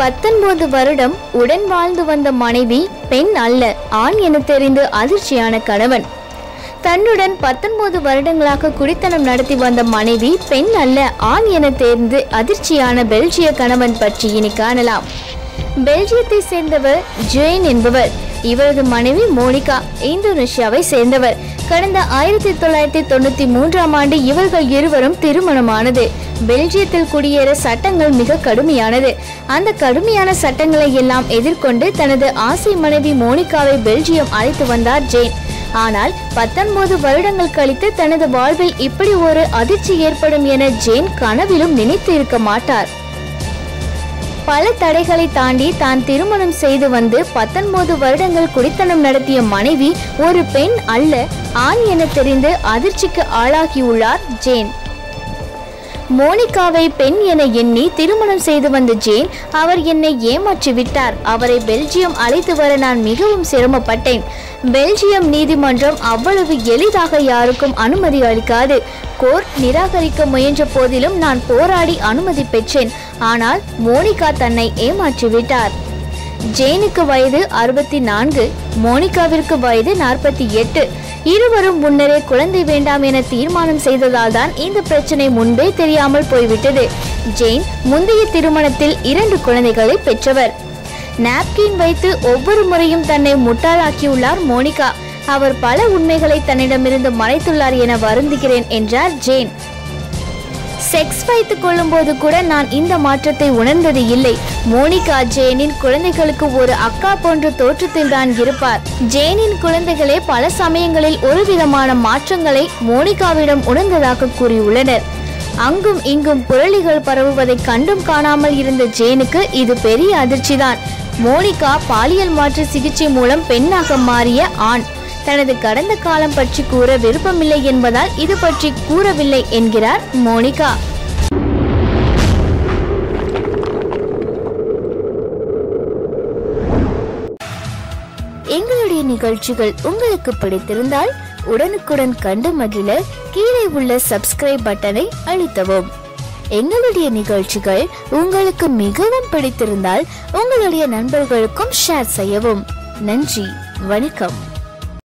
பத்தொன்பது வருடம் உடன் வாழ்ந்து வந்த மனைவி பெண் அல்ல ஆண் என தெரிந்து அதிர்ச்சியான கணவன். தன்னுடன் பத்தொன்பது வருடங்களாக குடித்தனம் நடத்தி வந்த மனைவி பெண் அல்ல ஆண் என தெரிந்து அதிர்ச்சியான பெல்ஜிய கணவன் பற்றி இனி காணலாம். பெல்ஜியத்தை சேர்ந்தவர் ஜெயின் என்பவர். இவரது மனைவி மோனிகா இந்தோனேஷியாவை சேர்ந்தவர். கடந்த ஆயிரத்தி தொள்ளாயிரத்தி தொண்ணூத்தி மூன்றாம் ஆண்டு இவர்கள் இருவரும் திருமணமானது. பெல்ஜியத்தில் குடியேற சட்டங்கள் மிக கடுமையானது. அந்த கடுமையான சட்டங்களை எல்லாம் எதிர்கொண்டு தனது ஆசை மனைவி மோனிகாவை பெல்ஜியம் அழைத்து வந்தார் ஜெயின் ஆனால் பத்தொன்பது வருடங்கள் கழித்து தனது வாழ்வில் இப்படி ஒரு அதிர்ச்சி ஏற்படும் என ஜேன் கனவிலும் நினைத்து இருக்க மாட்டார். பல தடைகளை தாண்டி தான் திருமணம் செய்து வந்து பத்தொன்பது வருடங்கள் குடித்தனம் நடத்திய மனைவி ஒரு பெண் அல்ல ஆண் என தெரிந்து அதிர்ச்சிக்கு ஆளாகியுள்ளார் ஜேன். மோனிகாவை பெண் என எண்ணி திருமணம் செய்து வந்த ஜேன் அவர் என்னை ஏமாற்றி விட்டார். அவரை பெல்ஜியம் அழைத்து வர நான் மிகவும் சிரமப்பட்டேன். பெல்ஜியம் நீதிமன்றம் அவ்வளவு எளிதாக யாருக்கும் அனுமதி அளிக்காது. கோர்ட் நிராகரிக்க முயன்ற போதிலும் நான் போராடி அனுமதி பெற்றேன். ஆனால் மோனிகா தன்னை ஏமாற்றிவிட்டார் ஜெயினுக்கு ஜேனுக்கு வயது அறுபத்தி நான்கு மோனிகாவிற்கு வயது நாற்பத்தி எட்டு. இருவரும் முன்னரே குழந்தை வேண்டாம் என தீர்மானம் செய்ததால் தான் இந்த பிரச்சனை முன்பே தெரியாமல் போய்விட்டது. ஜெயின் முந்தைய திருமணத்தில் இரண்டு குழந்தைகளை பெற்றவர். நாப்கின் வைத்து ஒவ்வொரு முறையும் தன்னை முட்டாளாக்கியுள்ளார் மோனிகா. அவர் பல உண்மைகளை தன்னிடமிருந்து மறைத்துள்ளார் என வருந்துகிறேன் என்றார் ஜேன். செக்ஸ் வைத்து கொள்ளும்போது கூட நான் இந்த மாற்றத்தை உணர்ந்தது இல்லை. மோனிகா ஜேனின் குழந்தைகளுக்கு ஒரு அக்கா போன்ற தோற்றத்தில் தான் இருப்பார். ஜேனின் குழந்தைகளே பல சமயங்களில் ஒரு விதமான மாற்றங்களை மோனிகாவிடம் உணர்ந்ததாக கூறியுள்ளனர். அங்கும் இங்கும் புரளிகள் பரவுவதை கண்டும் காணாமல் இருந்த ஜேனுக்கு இது பெரிய அதிர்ச்சிதான். மோனிகா பாலியல் மாற்று சிகிச்சை மூலம் பெண்ணாக மாறிய ஆண். தனது கடந்த காலம் பற்றி கூற விருப்பமில்லை என்பதால் இது பற்றி கூறவில்லை என்கிறார் மோனிகா. எங்களுடைய நிகழ்ச்சிகள் உங்களுக்கு பிடித்திருந்தால் உடனுக்குடன் கண்டு மகிழ கீழே உள்ள சப்ஸ்கிரைப் பட்டனை அழுத்தவும். எங்களுடைய நிகழ்ச்சிகள் உங்களுக்கு மிகவும் பிடித்திருந்தால் உங்களுடைய நண்பர்களுக்கும் ஷேர் செய்யவும். நன்றி வணக்கம்.